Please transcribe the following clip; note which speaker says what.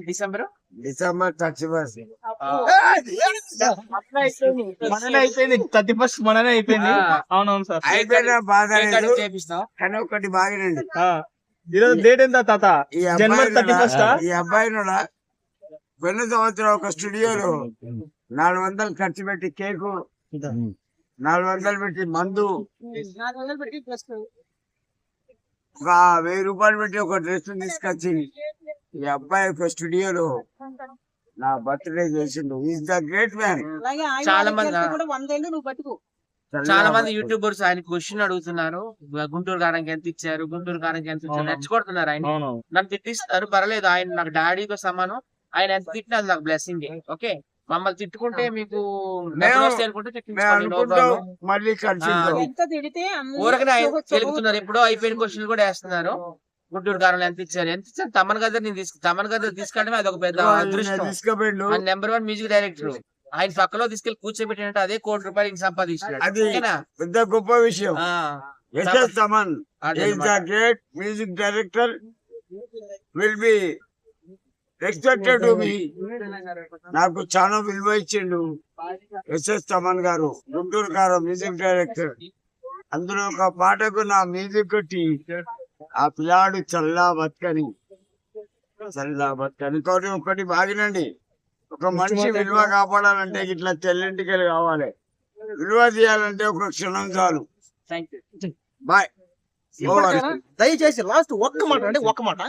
Speaker 1: December
Speaker 2: December thirty first
Speaker 3: మననే అయిపోయింది thirty first మననే అయిపోయింది. అవునవును సార్.
Speaker 2: అయిపోయిన బాధ లేదు
Speaker 1: చేపిస్తాం
Speaker 2: కానీ ఒకటి బాగినండి
Speaker 3: ఆ. ఈరోజు డేట్ ఎంత తాత? జనవరి థర్టీ
Speaker 2: అబ్బాయి
Speaker 3: ఫస్ట్?
Speaker 2: ఈ అబ్బాయి పోయిన సంవత్సరం ఒక స్టూడియోలో నాలుగు వందలు ఖర్చు పెట్టి కేకు నాలుగు వందలు పెట్టి మందు ఒక వెయ్యి రూపాయలు పెట్టి ఒక డ్రెస్ తీసుకొచ్చి ఈ అబ్బాయి ఒక స్టూడియోలో నా బర్త్డే చేసిండు. ఈజ్ ద గ్రేట్ మ్యాన్
Speaker 1: చాలా మంది చాలా మంది యూట్యూబర్స్ ఆయన క్వశ్చన్ అడుగుతున్నారు. గుంటూరు గారానికి ఎంత ఇచ్చారు? గుంటూరు గారానికి ఎంత ఇచ్చారు?
Speaker 3: అవును.
Speaker 1: రెచ్చగొడుతున్నారు ఆయన. నన్ను తిట్టిస్తారు పర్లేదు ఆయన నాకు డాడీతో సమానం. ఆయన ఎంత తిట్టినా నాకు బ్లెస్సింగ్ ఓకే? మమ్మల్ని తిట్టుకుంటే మీకు ఊరకనే ఎప్పుడో అయిపోయిన క్వశ్చన్ కూడా వేస్తున్నారు. గుంటూరు గారంలో ఎంత ఇచ్చారు? ఎంత ఇచ్చారు? తమన్ గదర్ నేను తీసుకు తమన్ గదర్ తీసుకెళ్ళడమే అది ఒక పెద్ద అదృష్టం. Number one music director. ఆయన పక్కలో తీసుకెళ్ళి కూర్చోబెట్టినట్టు అదే కోటి రూపాయలు సంపాదించాడు?
Speaker 2: పెద్ద గొప్ప విషయం. SS Thaman the. Great music director will be expected to me నాకు చాలా విలువ ఇచ్చిండు ఎస్ఎస్ తమన్ గారు గుంటూరు గారు మ్యూజిక్ డైరెక్టర్. అందులో ఒక పాటకు నా మ్యూజిక్ కొట్టి ఆ పిల్లాడు చల్లా బతకని చల్లా బతకని. ఇంకోటి ఒకటి బాగినండి. ఒక మనిషి విలువ కాపాడాలంటే ఇట్లా తెల్లింటికి కావాలి. విలువ తీయాలంటే ఒక క్షణం చాలు. బాయ్.
Speaker 3: దయచేసి లాస్ట్ ఒక్క మాట అంటే ఒక్క మాట.